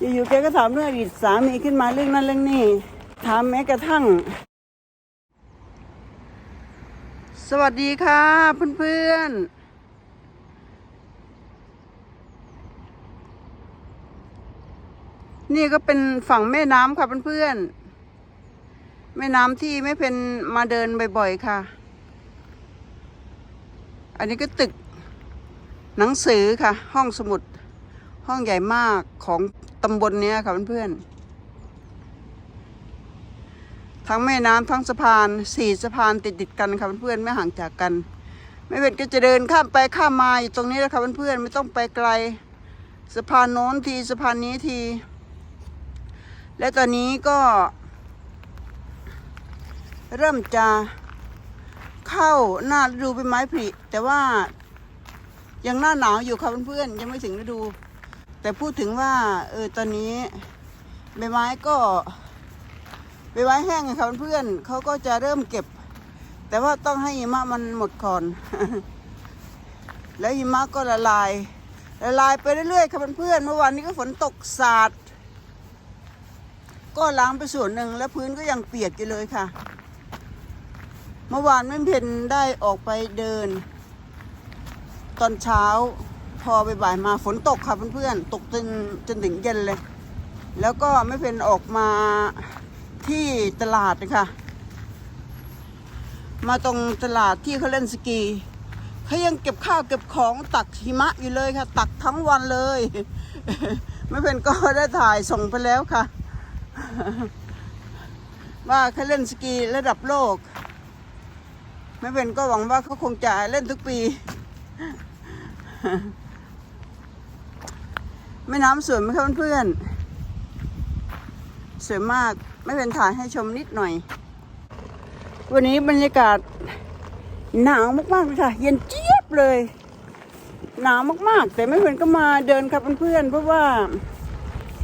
อยู่ๆแกก็ถามเรื่องอดีตสามีขึ้นมาเรื่องนั้นเรื่องนี้ถามแม้กระทั่ง สวัสดีค่ะเพื่อนๆนี่ก็เป็นฝั่งแม่น้ำค่ะเพื่อนๆ แม่น้ำที่ไม่เป็นมาเดินบ่อยๆค่ะ อันนี้ก็ตึกหนังสือค่ะ ห้องสมุด ห้องใหญ่มากของ ตำบลเนี้ค่ะเพื่อนๆทั้งแม่น้ำทั้งสะพานสี่สะพานติดติดกันค่ะเพื่อนๆไม่ห่างจากกัน ไม่เป็นก็จะเดินข้ามไปข้ามมาอยู่ตรงนี้แหละค่ะเพื่อนๆไม่ต้องไปไกลสะพานโน้นทีสะพานนี้ที และตอนนี้ก็ เริ่มจะเข้าหน้าฤดูใบไม้ผลิแต่ว่ายังหน้าหนาวอยู่ค่ะเพื่อนๆยังไม่ถึงฤดู แต่พูดถึงว่าเออตอนนี้ใบไม้ก็ใบไม้แห้งไงค่ะเพื่อนเขาก็จะเริ่มเก็บ แต่ว่าต้องให้หิมะมันหมดก่อน แล้วหิมะก็ละลาย ละลายไปเรื่อยๆค่ะเพื่อนเมื่อวานนี้ก็ฝนตกสาดก็ล้างไปส่วนหนึ่งแล้วพื้นก็ยังเปียกอยู่เลยค่ะ เมื่อวานแม่เพนได้ออกไปเดิน ตอนเช้า พอบ่ายๆมาฝนตกค่ะเพื่อนๆ ตกจนจนถึงเย็นเลย แล้วก็ไม่เพนออกมาที่ตลาดนะคะมาตรงตลาดที่เขาเล่นสกีเขายังเก็บข้าวเก็บของตักหิมะอยู่เลยค่ะ ตักทั้งวันเลย ไม่เพนก็ได้ถ่ายส่งไปแล้วค่ะ ว่าเขาเล่นสกีระดับโลก ไม่เป็นก็หวังว่าเขาคงจะเล่นทุกปี แม่น้ำสวยไหมครับเพื่อนๆสวยมากไม่เป็นถ่ายให้ชมนิดหน่อย วันนี้บรรยากาศหนาวมากๆเลยค่ะ เย็นเจี๊ยบเลย หนาวมากๆ แต่ไม่เป็นก็มาเดินครับเพื่อนๆเพราะว่า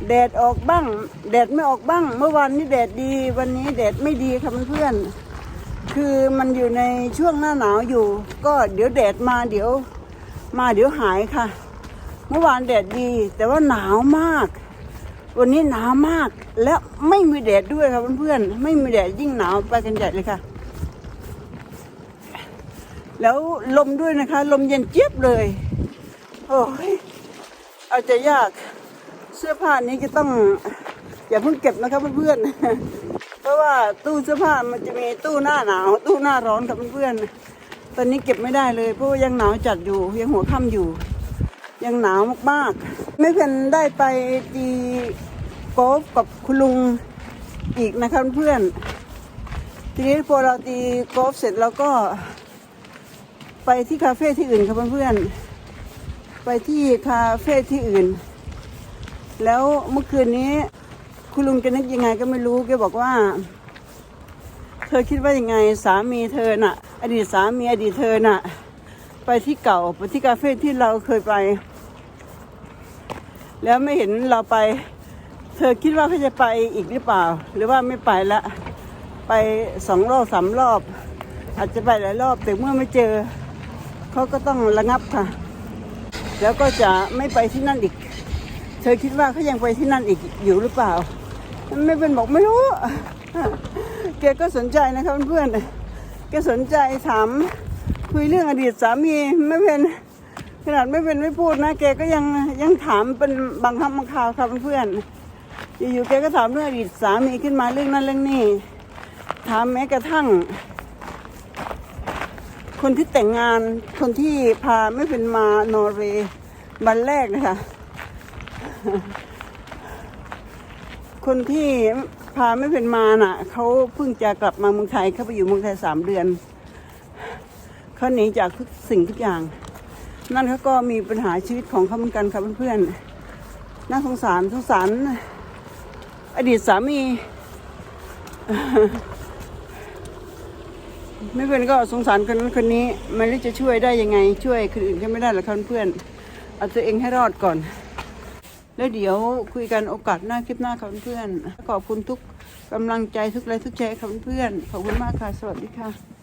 แดดออกบ้าง แดดไม่ออกบ้าง เมื่อวานนี้แดดดี วันนี้แดดไม่ดีครับเพื่อนๆคือมันอยู่ในช่วงหน้าหนาวอยู่ ก็เดี๋ยวแดดมาเดี๋ยว มาเดี๋ยวหายค่ะ เมื่อวานแดดดี แต่ว่าหนาวมาก วันนี้หนาวมากและไม่มีแดดด้วยครับเพื่อนๆไม่มีแดดยิ่งหนาวไปกันใหญ่เลยค่ะ แล้วลมด้วยนะคะ ลมเย็นเจี๊ยบเลย โอ้ยเอาใจยากเสื้อผ้านี้ก็ต้องอย่าเพิ่งเก็บนะครับเพื่อนๆ เพราะว่าตู้เสื้อผ้ามันจะมีตู้หน้าหนาว ตู้หน้าร้อนครับเพื่อนๆ ตอนนี้เก็บไม่ได้เลยเพราะว่ายังหนาวจัดอยู่ยังหัวค่ำอยู่ ยังหนาวมากๆ ไม่เพ็นได้ไปตีกอล์ฟกับคุณลุงอีกนะครับเพื่อน ทีนี้พอเราตีกอล์ฟเสร็จเราก็ไปที่คาเฟ่ที่อื่นครับเพื่อนๆ ไปที่คาเฟ่ที่อื่น แล้วเมื่อคืนนี้คุณลุงจะนึกยังไงก็ไม่รู้แกบอกว่า เธอคิดว่ายังไงสามีเธอน่ะ อดีตสามีอดีตเธอน่ะ ไปที่เก่าไปที่คาเฟ่ที่เราเคยไป แล้วไม่เห็นเราไป เธอคิดว่าเขาจะไปอีกหรือเปล่า หรือว่าไม่ไปละ ไปสองรอบสามรอบ อาจจะไปหลายรอบแต่เมื่อไม่เจอ เขาก็ต้องระงับค่ะ แล้วก็จะไม่ไปที่นั่นอีก เธอคิดว่าเขายังไปที่นั่นอีกอยู่หรือเปล่า ไม่เป็นบอกไม่รู้แกก็สนใจนะคะเพื่อนๆแกสนใจถามคุยเรื่องอดีตสามีไม่เป็น ขนาดไม่เป็นไม่พูดนะแกก็ยังยังถามเป็นบางคำบางคราวค่ะเพื่อนอยู่ๆแกก็ถามเรื่องอดีตสามีขึ้นมาเรื่องนั้นเรื่องนี้ถามแม้กระทั่ง คนที่แต่งงานคนที่พาไม่เป็นมานอร์เวย์วันแรกนะคะคนที่พาไม่เป็นมาน่ะเขาเพิ่งจะกลับมาเมืองไทยเขาไปอยู่เมืองไทยสามเดือนเขาหนีจากทุกสิ่งทุกอย่าง นั่นเขาก็มีปัญหาชีวิตของเขาเหมือนกันครับเพื่อนๆน่าสงสารสงสาร อดีตสามี ไม่เป็นก็สงสารคนนั้นคนนี้ไม่รู้จะช่วยได้ยังไง ช่วยคนอื่นก็ไม่ได้หรอกครับเพื่อนเอาตัวเองให้รอดก่อน แล้วเดี๋ยวคุยกันโอกาสหน้าคลิปหน้าค่ะเพื่อนขอบคุณทุกกำลังใจทุกไลค์ทุกแชร์ค่ะเพื่อนขอบคุณมากค่ะ สวัสดีค่ะ